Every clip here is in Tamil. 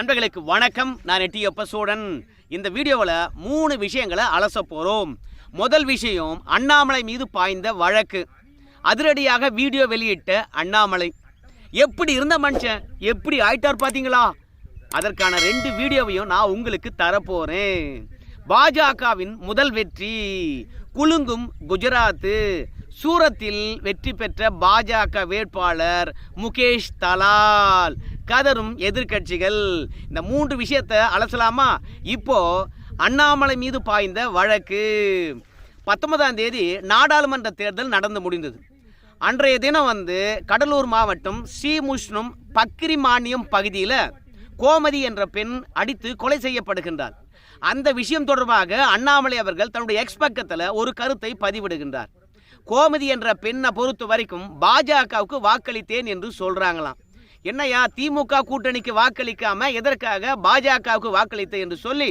நண்பர்களுக்கு வணக்கம். நான் எட்டியப்ப சூடன் இந்த வீடியோவில் மூணு விஷயங்களை அலச போகிறோம் முதல் விஷயம் அண்ணாமலை மீது பாய்ந்த வழக்கு. அதிரடியாக வீடியோ வெளியிட்ட அண்ணாமலை. எப்படி இருந்த மனுஷன்? எப்படி ஆயிட்டார் பார்த்தீங்களா அதற்கான ரெண்டு வீடியோவையும் நான் உங்களுக்கு தரப்போகிறேன் பாஜகவின் முதல் வெற்றி குலுங்கும் குஜராத்து. சூரத்தில் வெற்றி பெற்ற பாஜக வேட்பாளர் முகேஷ் தலால். கதரும் எதிர்க்கட்சிகள். இந்த மூன்று விஷயத்தை அலசலாமா? இப்போ அண்ணாமலை மீது பாய்ந்த வழக்கு. பத்தொன்பதாம் தேதி நாடாளுமன்ற தேர்தல் நடந்து முடிந்தது. அன்றைய தினம் வந்து கடலூர் மாவட்டம் ஸ்ரீமுஷ்ணும் பக்கிரி மானியம் பகுதியில் கோமதி என்ற பெண் அடித்து கொலை செய்யப்படுகின்றார். அந்த விஷயம் தொடர்பாக அண்ணாமலை அவர்கள் தன்னுடைய எக்ஸ் பக்கத்தில் ஒரு கருத்தை பதிவிடுகின்றார். கோமதி என்ற பெண்ணை பொறுத்த வரைக்கும் பாஜகவுக்கு வாக்களித்தேன் என்று சொல்கிறாங்களாம் என்னையா திமுக கூட்டணிக்கு வாக்களிக்காம எதற்காக பாஜகவுக்கு வாக்களித்த என்று சொல்லி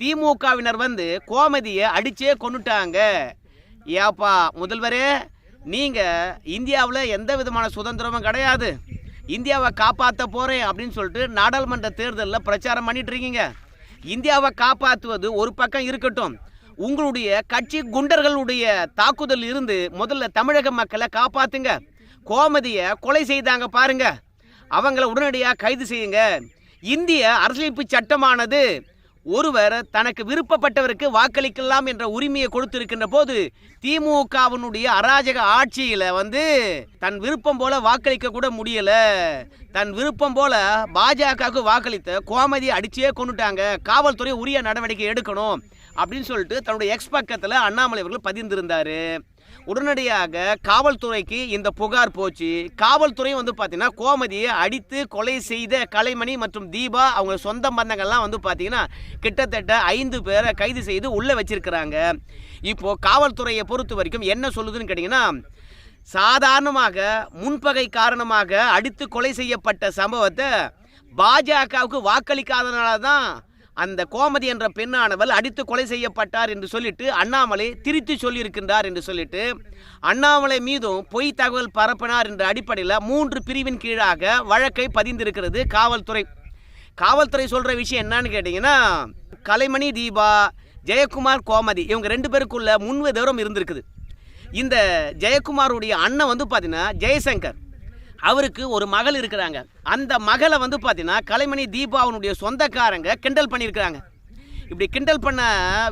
திமுகவினர் வந்து கோமதியை அடிச்சே கொண்டுட்டாங்க ஏப்பா முதல்வரே நீங்க இந்தியாவில் எந்த விதமான சுதந்திரமும் கிடையாது. இந்தியாவை காப்பாற்ற போறேன் அப்படின்னு சொல்லிட்டு நாடாளுமன்ற தேர்தலில் பிரச்சாரம் பண்ணிட்டு இருக்கீங்க. இந்தியாவை காப்பாற்றுவது ஒரு பக்கம் இருக்கட்டும். உங்களுடைய கட்சி குண்டர்களுடைய தாக்குதல் இருந்து முதல்ல தமிழக மக்களை காப்பாத்துங்க. கோமதியை கொலை செய்தாங்க பாருங்கள் அவங்கள உடனடியாக கைது செய்யுங்க. இந்திய அரசியலமைப்பு சட்டமானது ஒருவர் தனக்கு விருப்பப்பட்டவருக்கு வாக்களிக்கலாம் என்ற உரிமையை கொடுத்திருக்கின்ற போது திமுகவினுடைய அராஜக ஆட்சியில வந்து தன் விருப்பம் போல வாக்களிக்க கூட முடியல. தன் விருப்பம் போல பாஜகவுக்கு வாக்களித்த கோமதி அடிச்சே கொண்டுட்டாங்க. காவல்துறை உரிய நடவடிக்கை எடுக்கணும் அப்படின்னு சொல்லிட்டு தன்னுடைய எக்ஸ் பக்கத்தில் அண்ணாமலை அவர்கள் பதிந்திருந்தாரு. உடனடியாக காவல்துறைக்கு இந்த புகார் போச்சு. காவல்துறையும் வந்து பார்த்தீங்கன்னா கோமதியை அடித்து கொலை செய்த கலைமணி மற்றும் தீபா அவங்க சொந்த பந்தங்கள்லாம் வந்து பார்த்தீங்கன்னா கிட்டத்தட்ட ஐந்து பேரை கைது செய்து உள்ளே வச்சிருக்கிறாங்க. இப்போது காவல்துறையை பொறுத்த வரைக்கும் என்ன சொல்லுதுன்னு கேட்டிங்கன்னா சாதாரணமாக முன்பகை காரணமாக அடித்து கொலை செய்யப்பட்ட சம்பவத்தை பாஜகவுக்கு வாக்களிக்காதனால தான் அந்த கோமதி என்ற பெண்ணானவள் அடித்து கொலை செய்யப்பட்டார் என்று சொல்லிட்டு அண்ணாமலை திரித்து சொல்லியிருக்கின்றார் என்று சொல்லிட்டு அண்ணாமலை மீதும் பொய் தகவல் பரப்பினார் என்ற அடிப்படையில் மூன்று பிரிவின் கீழாக வழக்கை பதிந்திருக்கிறது காவல்துறை. காவல்துறை சொல்கிற விஷயம் என்னன்னு கேட்டிங்கன்னா கலைமணி தீபா ஜெயக்குமார் கோமதி இவங்க ரெண்டு பேருக்குள்ள முன்விதவரம் இருந்திருக்குது. இந்த ஜெயக்குமாருடைய அண்ணன் வந்து பார்த்தீங்கன்னா ஜெயசங்கர். அவருக்கு ஒரு மகள் இருக்கிறாங்க. அந்த மகளை வந்து பார்த்தீங்கன்னா கலைமணி தீபாவனுடைய சொந்தக்காரங்க கிண்டல் பண்ணியிருக்கிறாங்க. இப்படி கிண்டல் பண்ண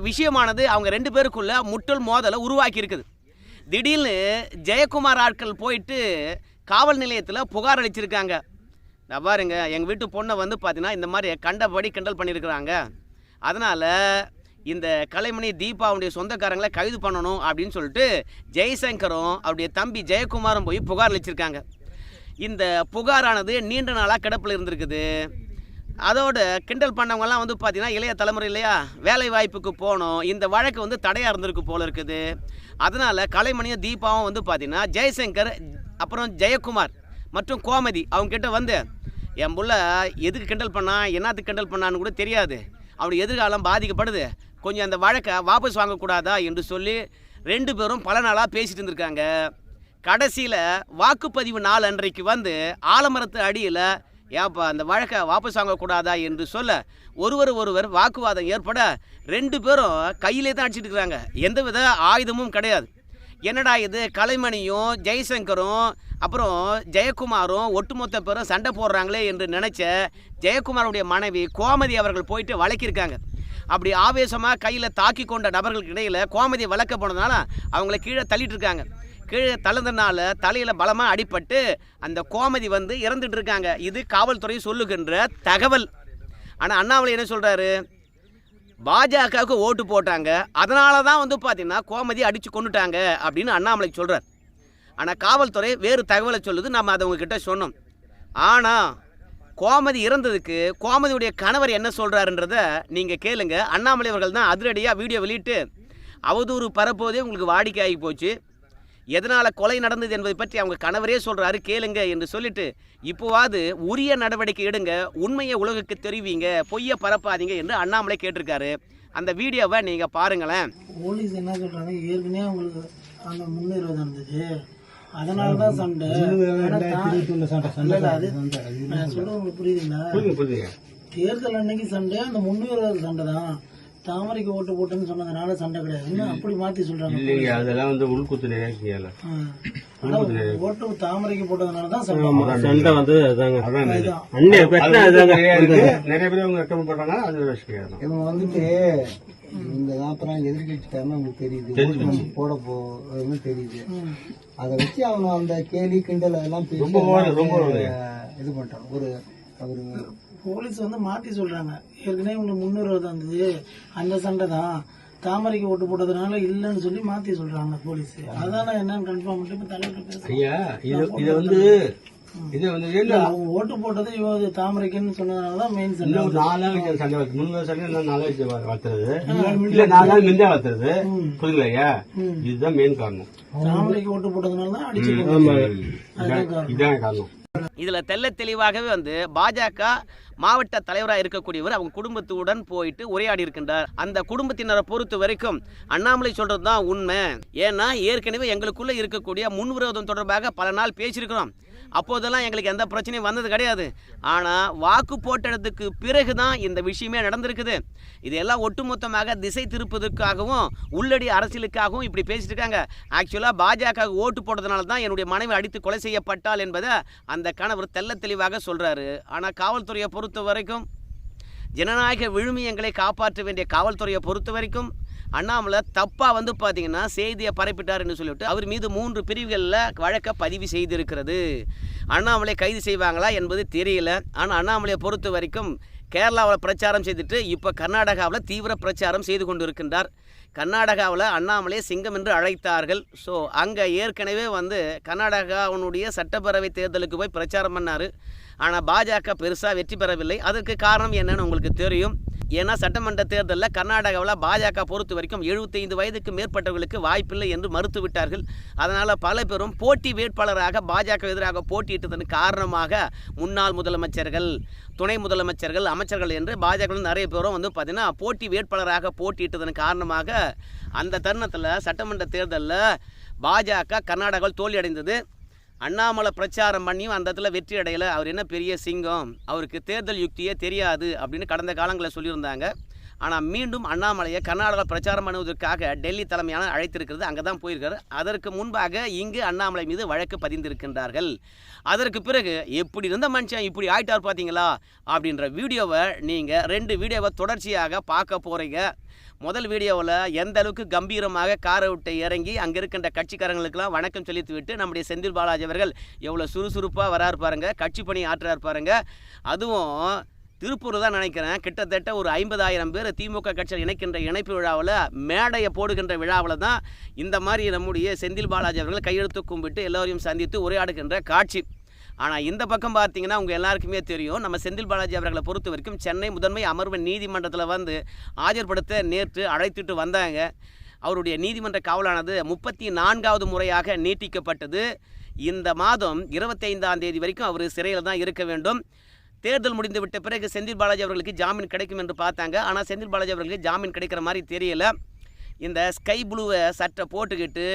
விஷயமானது அவங்க ரெண்டு பேருக்குள்ள முட்டல் மோதலை உருவாக்கி இருக்குது. திடீர்னு ஜெயக்குமார் ஆட்கள் போயிட்டு காவல் நிலையத்தில் புகார் அளிச்சிருக்காங்க. நான் பாருங்க எங்கள் வீட்டு பொண்ணை வந்து பார்த்தீங்கன்னா இந்த மாதிரி கண்டபடி கிண்டல் பண்ணியிருக்கிறாங்க. அதனால் இந்த கலைமணி தீபாவுடைய சொந்தக்காரங்களை கைது பண்ணணும் அப்படின்னு சொல்லிட்டு ஜெய்சங்கரும் அவருடைய தம்பி ஜெயக்குமாரும் போய் புகார் அளிச்சிருக்காங்க. இந்த புகாரானது நீண்ட நாளாக கிடப்பில் இருந்திருக்குது. அதோட கிண்டல் பண்ணவங்கலாம் வந்து பார்த்திங்கன்னா இளைய தலைமுறை இல்லையா? வேலை வாய்ப்புக்கு போகணும் இந்த வழக்கு வந்து தடையாக இருந்திருக்கு போல இருக்குது. அதனால் கலைமணியும் தீபாவும் வந்து பார்த்திங்கன்னா ஜெயசங்கர் அப்புறம் ஜெயக்குமார் மற்றும் கோமதி அவங்ககிட்ட வந்து என் புள்ள எதுக்கு கிண்டல் பண்ணா? என்னத்துக்கு கிண்டல் பண்ணான்னு கூட தெரியாது. அவனுடைய எதிர்காலம் பாதிக்கப்படுது. கொஞ்சம் அந்த வழக்கை வாபஸ் வாங்கக்கூடாதா? என்று சொல்லி ரெண்டு பேரும் பல நாளாக பேசிகிட்டு இருந்திருக்காங்க. கடைசியில் வாக்குப்பதிவு நாள் அன்றைக்கு வந்து ஆலமரத்து அடியில் ஏப்பா அந்த வழக்கை வாபஸ் வாங்கக்கூடாதா என்று சொல்ல ஒருவர் ஒருவர் வாக்குவாதம் ஏற்பட ரெண்டு பேரும் கையிலே தான் அடிச்சிட்டு இருக்கிறாங்க. எந்தவித ஆயுதமும் கிடையாது. என்னடா இது? கலைமணியும் ஜெய்சங்கரும் அப்புறம் ஜெயக்குமாரும் ஒட்டுமொத்த பேரும் சண்டை போடுறாங்களே என்று நினச்ச ஜெயக்குமாருடைய மனைவி கோமதி அவர்கள் போயிட்டு வழக்கியிருக்காங்க. அப்படி ஆவேசமாக கையில் தாக்கி கொண்ட நபர்களுக்கு இடையில் கோமதி வளர்க்க போனதுனால அவங்கள கீழே தள்ளிட்டு இருக்காங்க. கீழே தழுந்தனால தலையில் பலமாக அடிபட்டு அந்த கோமதி வந்து இறந்துட்டு இருக்காங்க இது காவல்துறை சொல்லுகின்ற தகவல். ஆனால் அண்ணாமலை என்ன சொல்கிறாரு பாஜகவுக்கு ஓட்டு போட்டாங்க. அதனால தான் வந்து பார்த்தீங்கன்னா கோமதி அடித்து கொண்டுட்டாங்க அப்படின்னு அண்ணாமலை சொல்கிறார் ஆனால் காவல்துறை வேறு தகவலை சொல்லுது. நம்ம அதை உங்ககிட்ட சொன்னோம். ஆனால் கோமதி இறந்ததுக்கு கோமதியுடைய கணவர் என்ன சொல்கிறாருன்றத நீங்கள் கேளுங்க. அண்ணாமலை அவர்கள் தான் அதிரடியாக வீடியோ வெளியிட்டு அவதூறு பரப்போதே உங்களுக்கு வாடிக்கையாகி போச்சு. எதனால் கொலை நடந்தது என்பதை பற்றி அவங்க கணவரே சொல்கிறாரு கேளுங்க என்று சொல்லிட்டு இப்போவாது உரிய நடவடிக்கை எடுங்க உண்மையை உலகுக்கு தெரிவிங்க பொய்யை பரப்பாதீங்க என்று அண்ணாமலை கேட்டிருக்காரு. அந்த வீடியோவை நீங்கள் பாருங்களேன். போலீஸ் என்ன சொல்றாங்க? ஏற்கனவே உங்களுக்கு அந்த முன்னுரிமை இருந்துச்சு அதனால தான் சண்டை. உங்களுக்கு புரியுதுங்களா? தேர்தல் அன்னைக்கு சண்டை அந்த முன்னுரிமை சண்டை தான். தாமரைக்கு ஓட்டு போட்டேன்னு சொன்னதுனால சண்டை கிடையாது. என்ன அப்படி மாத்தி சொல்றாங்க? இல்லைங்க அதெல்லாம் வந்து உள்குத்து. ஆனா ஓட்டு தாமரைக்கு போட்டதுனால தான் சண்டை. சண்டை. வந்து அதாங்க. நிறைய அண்ணே பிரச்சனை அதாங்க இருக்கு. நிறைய பேர் அவங்க ரெக்கமெண்ட் பண்றாங்க அது விஷயம் இவங்க வந்துட்டு இந்த அப்புறம் எதிர்கட்சிக்காரன்னு அவங்களுக்கு தெரியுது. போட போறதுன்னு தெரியுது. அதை வச்சு அவங்க அந்த கேலி கிண்டல் அதெல்லாம் இது பண்றாங்க. ஒரு அவரு போலீஸ் வந்து மாத்தி சொல்றாங்க. ஏற்கனவே உங்களுக்கு முன்னுரிமை இருந்தது. அந்த சண்டை தான். தாமரைக்கு ஓட்டு போட்டதுனால இல்லைன்னு சொல்லி மாத்தி சொல்றாங்க போலீஸ். அதான் என்னன்னு கன்ஃபார்ம் பண்ணிட்டு இப்ப தலைவர் பேசுறேன் ஐயா இது இது வந்து இது வந்து என்ன அவங்க ஓட்டு போட்டது இவங்க தாமரைக்குன்னு சொன்னதுனால தான் மெயின் சண்டை நாலு நாள் வைக்கிற சண்டை வளர்த்து மூணு நாள் சண்டை இன்னும் நாலு நாள் வ- வளர்த்துறது. இல்ல நாலு நாள் மிந்தா வளர்த்துறது. புரியுங்களா ஐயா? இதுதான் மெயின் காரணம். தாமரைக்கு ஓட்டு போட்டதுனால தான் அடிச்சு காரணம். இதில் தெள்ள தெளிவாகவே வந்து பாஜக மாவட்ட தலைவராக இருக்கக்கூடியவர் அவங்க குடும்பத்துடன் போயிட்டு உரையாடி இருக்கின்றார். அந்த குடும்பத்தினரை பொறுத்த வரைக்கும் அண்ணாமலை சொல்றது தான் உண்மை. ஏன்னா ஏற்கனவே எங்களுக்குள்ள இருக்கக்கூடிய முன்விரோதம் தொடர்பாக பல நாள் பேசியிருக்கிறோம். அப்போதெல்லாம் எங்களுக்கு எந்த பிரச்சனையும் வந்தது கிடையாது. ஆனால் வாக்கு போட்டதுக்கு பிறகு தான் இந்த விஷயமே நடந்திருக்குது. இதெல்லாம் ஒட்டுமொத்தமாக திசை திருப்பதற்காகவும் உள்ளடி அரசியலுக்காகவும் இப்படி பேசிட்டு இருக்காங்க. ஆக்சுவலாக பாஜக ஓட்டு போட்டதுனால தான் என்னுடைய மனைவி அடித்து கொலை செய்யப்பட்டாள் என்பதை அந்த கணவர் தெள்ள தெளிவாக சொல்கிறாரு ஆனால் காவல்துறையை பொறுத்த வரைக்கும் ஜனநாயக விழுமியங்களை காப்பாற்ற வேண்டிய காவல்துறையை பொறுத்த வரைக்கும் அண்ணாமலை தப்பாக வந்து பார்த்தீங்கன்னா செய்தியை பரப்பிட்டாருன்னு சொல்லிவிட்டு அவர் மீது மூன்று பிரிவுகளில் வழக்க பதிவு செய்திருக்கிறது. அண்ணாமலை கைது செய்வாங்களா என்பது தெரியல. ஆனால் அண்ணாமலையை பொறுத்த வரைக்கும் கேரளாவில் பிரச்சாரம் செய்துட்டு இப்போ கர்நாடகாவில் தீவிர பிரச்சாரம் செய்து கொண்டு இருக்கின்றார் கர்நாடகாவில் அண்ணாமலை சிங்கம் என்று அழைத்தார்கள். ஸோ அங்கே ஏற்கனவே வந்து கர்நாடகாவினுடைய சட்டப்பேரவை தேர்தலுக்கு போய் பிரச்சாரம் பண்ணார். ஆனால் பாஜக பெருசாக வெற்றி பெறவில்லை. அதற்கு காரணம் என்னன்னு உங்களுக்கு தெரியும். ஏன்னா சட்டமன்ற தேர்தலில் கர்நாடகாவில் பாஜக பொறுத்த வரைக்கும் 75 வயதுக்கு மேற்பட்டவர்களுக்கு வாய்ப்பில்லை என்று மறுத்துவிட்டார்கள் அதனால் பல பேரும் போட்டி வேட்பாளராக பாஜக எதிராக போட்டியிட்டதன் காரணமாக முன்னாள் முதலமைச்சர்கள் துணை முதலமைச்சர்கள் அமைச்சர்கள் என்று பாஜக நிறைய பேரும் வந்து பார்த்திங்கன்னா போட்டி வேட்பாளராக போட்டியிட்டதன் காரணமாக அந்த தருணத்தில் சட்டமன்ற தேர்தலில் பாஜக கர்நாடகாவில் தோல்வியடைந்தது. அண்ணாமலை பிரச்சாரம் பண்ணியும் அந்த இடத்துல வெற்றி அடையலை. அவர் என்ன பெரிய சிங்கம்? அவருக்கு தேர்தல் யுக்தியே தெரியாது அப்படின்னு கடந்த காலங்களில் சொல்லியிருந்தாங்க. ஆனால் மீண்டும் அண்ணாமலையை கர்நாடகா பிரச்சாரம் பண்ணுவதற்காக டெல்லி தலைமையான அழைத்திருக்கிறது அங்கே தான் போயிருக்காரு. அதற்கு முன்பாக இங்கு அண்ணாமலை மீது வழக்கு பதிந்திருக்கின்றார்கள். அதற்கு பிறகு எப்படி இருந்த மனுஷன்? இப்படி ஆயிட்டார் பார்த்தீங்களா அப்படின்ற வீடியோவை நீங்கள் ரெண்டு வீடியோவை தொடர்ச்சியாக பார்க்க போகிறீங்க முதல் வீடியோவில் எந்த அளவுக்கு கம்பீரமாக காரை விட்டு இறங்கி அங்கே இருக்கின்ற கட்சிக்காரங்களுக்கெல்லாம் வணக்கம் செலுத்தி விட்டு நம்முடைய செந்தில் பாலாஜி அவர்கள் எவ்வளோ சுறுசுறுப்பாக வராரு பாருங்க கட்சி பணி ஆற்றுறாரு பாருங்க. அதுவும் திருப்பூர் தான் நினைக்கிறேன். கிட்டத்தட்ட ஒரு ஐம்பதாயிரம் பேர் திமுக கட்சியில் இணைக்கின்ற இணைப்பு விழாவில் மேடையை போடுகின்ற விழாவில் தான் இந்த மாதிரி நம்முடைய செந்தில் பாலாஜி அவர்கள் கையெழுத்து கும்பிட்டு எல்லோரையும் சந்தித்து உரையாடுகின்ற காட்சி. ஆனால் இந்த பக்கம் பார்த்தீங்கன்னா உங்கள் எல்லாருக்குமே தெரியும். நம்ம செந்தில் பாலாஜி அவர்களை பொறுத்த வரைக்கும் சென்னை முதன்மை அமர்வு நீதிமன்றத்தில் வந்து ஆஜர்படுத்த நேற்று அழைத்துட்டு வந்தாங்க. அவருடைய நீதிமன்ற காவலானது முப்பத்தி நான்காவது முறையாக நீட்டிக்கப்பட்டது. இந்த மாதம் இருபத்தைந்தாம் தேதி வரைக்கும் அவர் சிறையில் தான் இருக்க வேண்டும். தேர்தல் முடிந்து விட்ட பிறகு செந்தில் பாலாஜி அவர்களுக்கு ஜாமீன் கிடைக்கும் என்று பார்த்தாங்க. ஆனால் செந்தில் பாலாஜி அவர்களுக்கு ஜாமீன் கிடைக்கிற மாதிரி தெரியல. இந்த ஸ்கை ப்ளூவை சட்டை போட்டுக்கிட்டு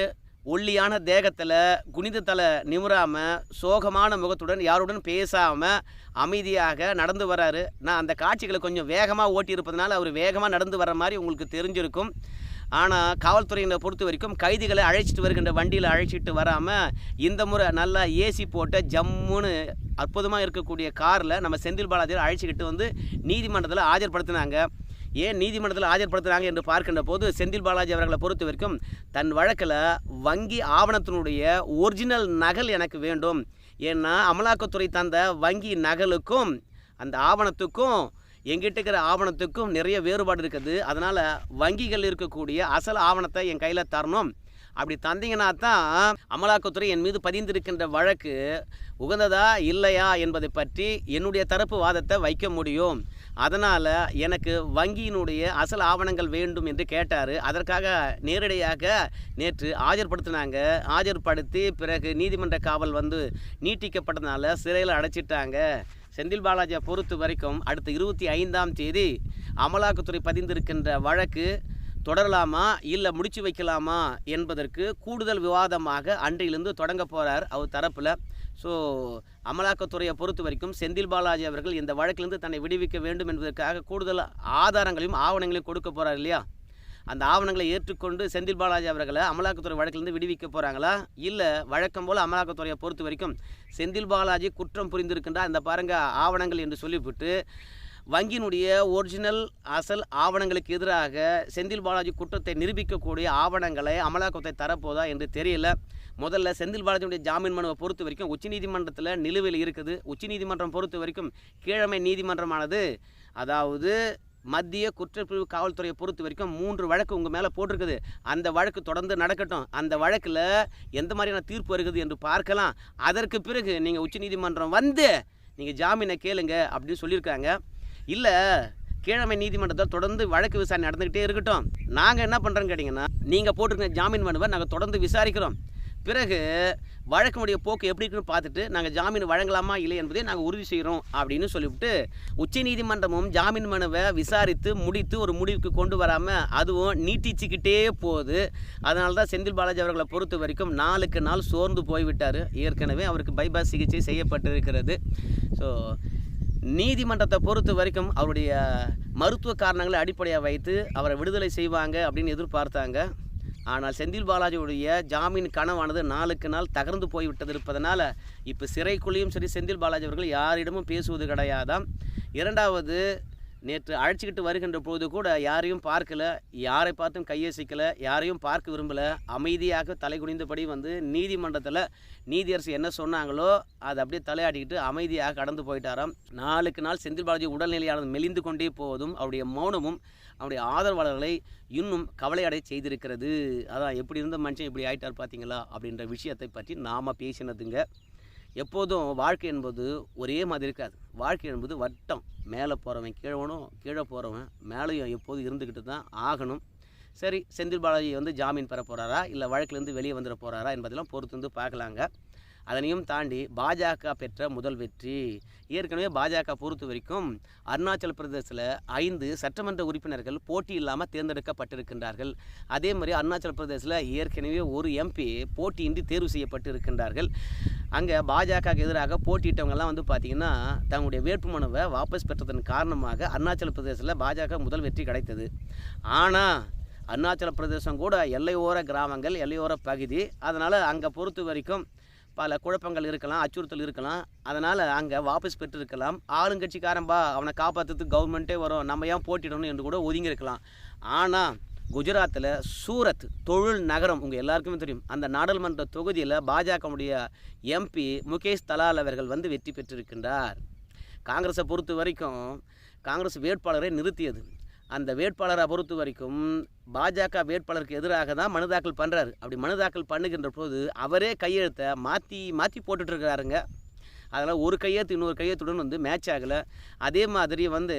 ஒல்லியான தேகத்தில் குனிதத்தலை தலை சோகமான முகத்துடன் யாருடன் பேசாமல் அமைதியாக நடந்து வராரு. நான் அந்த காட்சிகளை கொஞ்சம் வேகமாக ஓட்டியிருப்பதனால அவர் வேகமாக நடந்து வர மாதிரி உங்களுக்கு தெரிஞ்சிருக்கும். ஆனால் காவல்துறையினை பொறுத்த வரைக்கும் கைதிகளை அழைச்சிட்டு வருகின்ற வண்டியில் அழைச்சிட்டு வராமல் இந்த முறை நல்லா ஏசி போட்ட ஜம்முன்னு அற்புதமாக இருக்கக்கூடிய காரில் நம்ம செந்தில் பாலாஜியை அழைச்சிக்கிட்டு வந்து நீதிமன்றத்தில் ஆஜர்படுத்தினாங்க. ஏன் நீதிமன்றத்தில் ஆஜர்படுத்துகிறாங்க என்று பார்க்கின்ற போது செந்தில் பாலாஜி அவர்களை பொறுத்த வரைக்கும் தன் வழக்கில் வங்கி ஆவணத்தினுடைய ஒரிஜினல் நகல் எனக்கு வேண்டும். ஏன்னா அமலாக்கத்துறை தந்த வங்கி நகலுக்கும் அந்த ஆவணத்துக்கும் எங்கிட்ட இருக்கிற ஆவணத்துக்கும் நிறைய வேறுபாடு இருக்குது. அதனால் வங்கிகள் இருக்கக்கூடிய அசல் ஆவணத்தை என் கையில் தரணும். அப்படி தந்தீங்கன்னா தான் அமலாக்கத்துறை என் மீது பதிந்திருக்கின்ற வழக்கு உகந்ததா இல்லையா என்பதை பற்றி என்னுடைய தரப்பு வாதத்தை வைக்க முடியும். அதனால் எனக்கு வங்கியினுடைய அசல் ஆவணங்கள் வேண்டும் என்று கேட்டார். அதற்காக நேரடியாக நேற்று ஆஜர்படுத்தினாங்க. ஆஜர்படுத்தி பிறகு நீதிமன்ற காவல் வந்து நீட்டிக்கப்பட்டதுனால சிறையில் அடைச்சிட்டாங்க. செந்தில் பாலாஜியை பொறுத்த வரைக்கும் அடுத்த இருபத்தி ஐந்தாம் தேதி அமலாக்கத்துறை பதிந்திருக்கின்ற வழக்கு தொடரலாமா இல்லை முடிச்சு வைக்கலாமா என்பதற்கு கூடுதல் விவாதமாக அன்றையிலிருந்து தொடங்க போகிறார் அவர் தரப்பில். ஸோ அமலாக்கத்துறையை பொறுத்த வரைக்கும் செந்தில் பாலாஜி அவர்கள் இந்த வழக்கிலிருந்து தன்னை விடுவிக்க வேண்டும் என்பதற்காக கூடுதல் ஆதாரங்களையும் ஆவணங்களையும் கொடுக்க போகிறார் இல்லையா? அந்த ஆவணங்களை ஏற்றுக்கொண்டு செந்தில் பாலாஜி அவர்களை அமலாக்கத்துறை வழக்கிலிருந்து விடுவிக்க போகிறாங்களா இல்லை வழக்கம் போல் அமலாக்கத்துறையை பொறுத்த வரைக்கும் செந்தில் பாலாஜி குற்றம் புரிந்திருக்கின்ற? அந்த பாருங்க ஆவணங்கள் என்று சொல்லிவிட்டு வங்கியினுடைய ஒரிஜினல் அசல் ஆவணங்களுக்கு எதிராக செந்தில் பாலாஜி குற்றத்தை நிரூபிக்கக்கூடிய ஆவணங்களை அமலாக்கத்தை தரப்போதா என்று தெரியல. முதல்ல செந்தில் பாலாஜியுடைய ஜாமீன் மனுவை பொறுத்த வரைக்கும் உச்சநீதிமன்றத்தில் நிலுவையில் இருக்குது. உச்சநீதிமன்றம் பொறுத்த வரைக்கும் கீழமை நீதிமன்றமானது. அதாவது மத்திய குற்றப்பிரிவு காவல்துறையை பொறுத்த வரைக்கும் மூன்று வழக்கு உங்கள் மேலே போட்டிருக்குது. அந்த வழக்கு தொடர்ந்து நடக்கட்டும். அந்த வழக்கில் எந்த மாதிரியான தீர்ப்பு வருகிறது என்று பார்க்கலாம். அதற்கு பிறகு நீங்கள் உச்சநீதிமன்றம் வந்து நீங்கள் ஜாமீனை கேளுங்க அப்படின்னு சொல்லியிருக்காங்க. இல்லை கீழமை நீதிமன்றத்தில் தொடர்ந்து வழக்கு விசாரணை நடந்துக்கிட்டே இருக்கட்டும். நாங்கள் என்ன பண்ணுறோன்னு கேட்டிங்கன்னா நீங்கள் போட்டிருக்க ஜாமீன் மனுவை நாங்கள் தொடர்ந்து விசாரிக்கிறோம். பிறகு வழக்கினுடைய போக்கு எப்படி இருக்குன்னு பார்த்துட்டு நாங்கள் ஜாமீன் வழங்கலாமா இல்லை என்பதை நாங்கள் உறுதி செய்கிறோம் அப்படின்னு சொல்லிவிட்டு உச்சநீதிமன்றமும் ஜாமீன் மனுவை விசாரித்து முடித்து ஒரு முடிவுக்கு கொண்டு வராமல் அதுவும் நீட்டிச்சுக்கிட்டே போகுது. அதனால தான் செந்தில் பாலாஜி அவர்களை பொறுத்த வரைக்கும் நாளுக்கு நாள் சோர்ந்து போய்விட்டார். ஏற்கனவே அவருக்கு பைபாஸ் சிகிச்சை செய்யப்பட்டிருக்கிறது. ஸோ நீதிமன்றத்தை பொறுத்த வரைக்கும் அவருடைய மருத்துவ காரணங்களை அடிப்படையாக வைத்து அவரை விடுதலை செய்வாங்க அப்படின்னு எதிர்பார்த்தாங்க. ஆனால் செந்தில் பாலாஜியுடைய ஜாமீன் கனவானது நாளுக்கு நாள் தகர்ந்து போய்விட்டது இருப்பதனால் இப்போ சிறைக்குள்ளேயும் சரி செந்தில் பாலாஜி அவர்கள் யாரிடமும் பேசுவது கிடையாதாம். இரண்டாவது நேற்று அழைச்சிக்கிட்டு வருகின்ற பொழுது கூட யாரையும் பார்க்கல யாரை பார்த்தும் கையசிக்கலை யாரையும் பார்க்க விரும்பல. அமைதியாக தலைகுனிந்தபடி வந்து நீதிமன்றத்தில் நீதியரசு என்ன சொன்னாங்களோ அதை அப்படியே தலையாடிக்கிட்டு அமைதியாக கடந்து போயிட்டாராம். நாளுக்கு நாள் செந்தில் பாலாஜி உடல்நிலையானது மெலிந்து கொண்டே போவதும் அவருடைய மௌனமும் அவருடைய ஆதரவாளர்களை இன்னும் கவலையடை செய்திருக்கிறது. அதான் எப்படி இருந்த மனுஷன் இப்படி ஆயிட்டார் பார்த்தீங்களா அப்படின்ற விஷயத்தை பற்றி நாம் பேசினதுங்க. எப்போதும் வாழ்க்கை என்பது ஒரே மாதிரி இருக்காது. வாழ்க்கை என்பது வட்டம். மேலே போகிறவன் கீழவனும் கீழே போகிறவன் மேலேயும் எப்போதும் இருந்துக்கிட்டு தான் ஆகணும். சரி செந்தில் பாலாஜி வந்து ஜாமீன் பெற போகிறாரா இல்லை வழக்கிலேருந்து வெளியே வந்துட போகிறாரா என்பதெல்லாம் பொறுத்து வந்து பார்க்கலாங்க. அதனையும் தாண்டி பாஜக பெற்ற முதல் வெற்றி. ஏற்கனவே பாஜக பொறுத்த வரைக்கும் அருணாச்சல பிரதேசத்தில் ஐந்து சட்டமன்ற உறுப்பினர்கள் போட்டி இல்லாமல் தேர்ந்தெடுக்கப்பட்டிருக்கின்றார்கள். அதே மாதிரி அருணாச்சல பிரதேசத்தில் ஏற்கனவே ஒரு எம்பி போட்டியின்றி தேர்வு செய்யப்பட்டு இருக்கின்றார்கள் அங்கே பாஜகவுக்கு எதிராக போட்டியிட்டவங்கெல்லாம் வந்து பார்த்திங்கன்னா தங்களுடைய வேட்புமனுவை வாபஸ் பெற்றதன் காரணமாக அருணாச்சல பிரதேசத்தில் பாஜக முதல் வெற்றி கிடைத்தது. ஆனால் அருணாச்சல பிரதேசம் கூட எல்லையோர கிராமங்கள் எல்லையோர பகுதி. அதனால் அங்கே பொறுத்த வரைக்கும் பல குழப்பங்கள் இருக்கலாம் அச்சுறுத்தல் இருக்கலாம். அதனால் அங்கே வாபஸ் பெற்றிருக்கலாம். ஆளுங்கட்சிக்காரன்பா அவனை காப்பாற்றுறதுக்கு கவர்மெண்ட்டே வரும். நம்ம ஏன் போட்டிடணும் என்று கூட ஒதுங்கியிருக்கலாம். ஆனால் குஜராத்தில் சூரத் தொழில் நகரம் உங்கள் எல்லாருக்குமே தெரியும். அந்த நாடாளுமன்ற தொகுதியில் பாஜகவுடைய எம்பி முகேஷ் தலால் அவர்கள் வந்து வெற்றி பெற்றிருக்கின்றார். காங்கிரஸை பொறுத்த வரைக்கும் காங்கிரஸ் வேட்பாளரை நிறுத்தியது. அந்த வேட்பாளரை பொறுத்த வரைக்கும் பாஜக வேட்பாளருக்கு எதிராக தான் மனு தாக்கல் பண்ணுறாரு அப்படி மனு தாக்கல் பண்ணுகின்ற போது அவரே கையெழுத்தை மாற்றி மாற்றி போட்டுட்ருக்கிறாருங்க அதனால் ஒரு கையெழுத்து இன்னொரு கையெழுத்துடன் வந்து மேட்ச் ஆகலை. அதே மாதிரி வந்து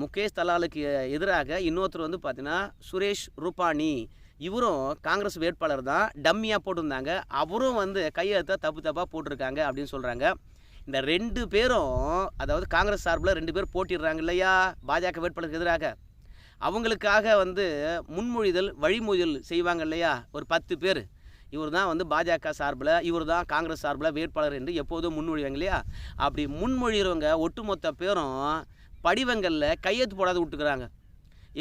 முகேஷ் தலாலுக்கு எதிராக இன்னொருத்தர் வந்து பார்த்தீங்கன்னா சுரேஷ் ரூபானி. இவரும் காங்கிரஸ் வேட்பாளர் தான். டம்மியாக போட்டிருந்தாங்க. அவரும் வந்து கையெழுத்தை தப்பு தப்பாக போட்டிருக்காங்க அப்படின்னு சொல்கிறாங்க இந்த ரெண்டு பேரும் அதாவது காங்கிரஸ் சார்பில் ரெண்டு பேர் போட்டிடுறாங்க இல்லையா? பாஜக வேட்பாளருக்கு எதிராக. அவங்களுக்காக வந்து முன்மொழிதல் வழிமொழிதல் செய்வாங்க இல்லையா? ஒரு பத்து பேர். இவர் தான் வந்து பாஜக சார்பில் இவர் தான் காங்கிரஸ் சார்பில் வேட்பாளர் என்று எப்போதும் முன்மொழிவாங்க இல்லையா? அப்படி முன்மொழிகிறவங்க ஒட்டுமொத்த பேரும் படிவங்களில் கையெழுத்து போடாத விட்டுக்கிறாங்க.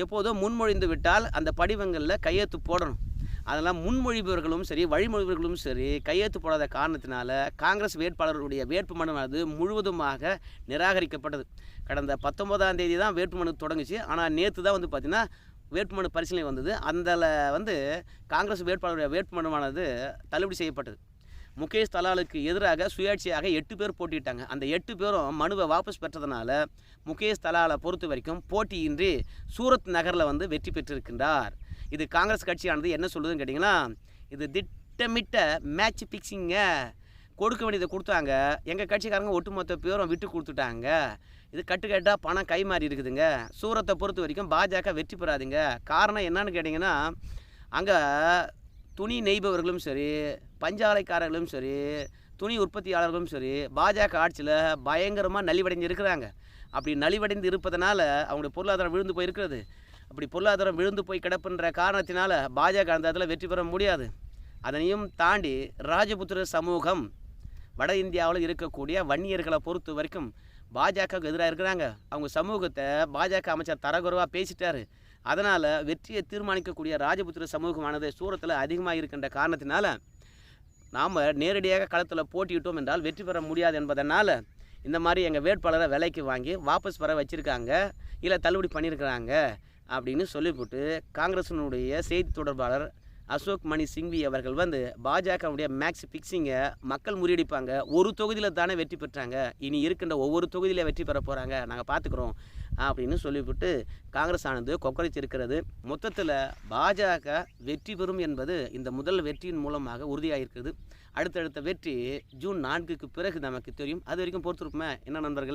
எப்போதும் முன்மொழிந்து விட்டால் அந்த படிவங்களில் கையெழுத்து போடணும். அதெல்லாம் முன்மொழிபவர்களும் சரி வழிமொழிபவர்களும் சரி கையெழுத்து போடாத காரணத்தினால காங்கிரஸ் வேட்பாளருடைய வேட்புமனு முழுவதுமாக நிராகரிக்கப்பட்டது. கடந்த பத்தொன்பதாம் தேதி தான் வேட்புமனு தொடங்குச்சு. ஆனால் நேற்று தான் வந்து பார்த்திங்கன்னா வேட்புமனு பரிசீலனை வந்தது. அதில் வந்து காங்கிரஸ் வேட்பாளருடைய வேட்புமனுவானது தள்ளுபடி செய்யப்பட்டது. முகேஷ் தலாலுக்கு எதிராக சுயேட்சையாக எட்டு பேர் போட்டியிட்டாங்க. அந்த எட்டு பேரும் மனுவை வாபஸ் பெற்றதுனால முகேஷ் தலாலை பொறுத்த வரைக்கும் போட்டியின்றி சூரத் நகரில் வந்து வெற்றி பெற்றிருக்கின்றார். இது காங்கிரஸ் கட்சியானது என்ன சொல்லுதுன்னு கேட்டிங்கன்னா இது திட்டமிட்ட மேட்ச் ஃபிக்ஸிங்கை கொடுக்க வேண்டியதை கொடுத்தாங்க. எங்கள் கட்சிக்காரங்க ஒட்டுமொத்த பேரும் விட்டு கொடுத்துட்டாங்க. இது கட்டுக்கட்டாக பணம் கை மாறி இருக்குதுங்க. சூரத்தை பொறுத்த வரைக்கும் பாஜக வெற்றி பெறாதுங்க. காரணம் என்னன்னு கேட்டிங்கன்னா அங்கே துணி நெய்பவர்களும் சரி பஞ்சாலைக்காரர்களும் சரி துணி உற்பத்தியாளர்களும் சரி பாஜக ஆட்சியில் பயங்கரமாக நலிவடைந்து இருக்கிறாங்க அப்படி நலிவடைந்து இருப்பதனால அவங்களுடைய பொருளாதாரம் விழுந்து போயிருக்கிறது. அப்படி பொருளாதாரம் விழுந்து போய் கிடப்புன்ற காரணத்தினால் பாஜக அந்த இடத்துல வெற்றி பெற முடியாது. அதனையும் தாண்டி ராஜபுத்திர சமூகம் வட இந்தியாவில் இருக்கக்கூடிய வன்னியர்களை பொறுத்த வரைக்கும் பாஜகவுக்கு எதிராக இருக்கிறாங்க. அவங்க சமூகத்தை பாஜக அமைச்சர் தரகுறவாக பேசிட்டாரு. அதனால் வெற்றியை தீர்மானிக்கக்கூடிய ராஜபுத்திர சமூகமானது சூரத்தில் அதிகமாக இருக்கின்ற காரணத்தினால நாம் நேரடியாக களத்தில் போட்டியிட்டோம் என்றால் வெற்றி பெற முடியாது என்பதனால் இந்த மாதிரி எங்கள் வேட்பாளரை விலைக்கு வாங்கி வாபஸ் பெற வச்சுருக்காங்க. இல்லை தள்ளுபடி பண்ணியிருக்கிறாங்க. அப்படின்னு சொல்லிவிட்டு காங்கிரஸினுடைய செய்தி தொடர்பாளர் அசோக் மணி சிங்வி அவர்கள் வந்து பாஜகவுடைய மேக்ஸ் ஃபிக்ஸிங்கை மக்கள் முறியடிப்பாங்க. ஒரு தொகுதியில் தானே வெற்றி பெற்றாங்க. இனி இருக்கின்ற ஒவ்வொரு தொகுதியில் வெற்றி பெற போகிறாங்க நாங்கள் பார்த்துக்குறோம் அப்படின்னு சொல்லிவிட்டு காங்கிரஸ் ஆனது கொக்கரிச்சிருக்கிறது. மொத்தத்தில் பாஜக வெற்றி பெறும் என்பது இந்த முதல் வெற்றியின் மூலமாக உறுதியாகிருக்கிறது அடுத்தடுத்த வெற்றி ஜூன் நான்குக்கு பிறகு நமக்கு தெரியும். அது வரைக்கும் பொறுத்திருப்போமே என்ன நண்பர்களே?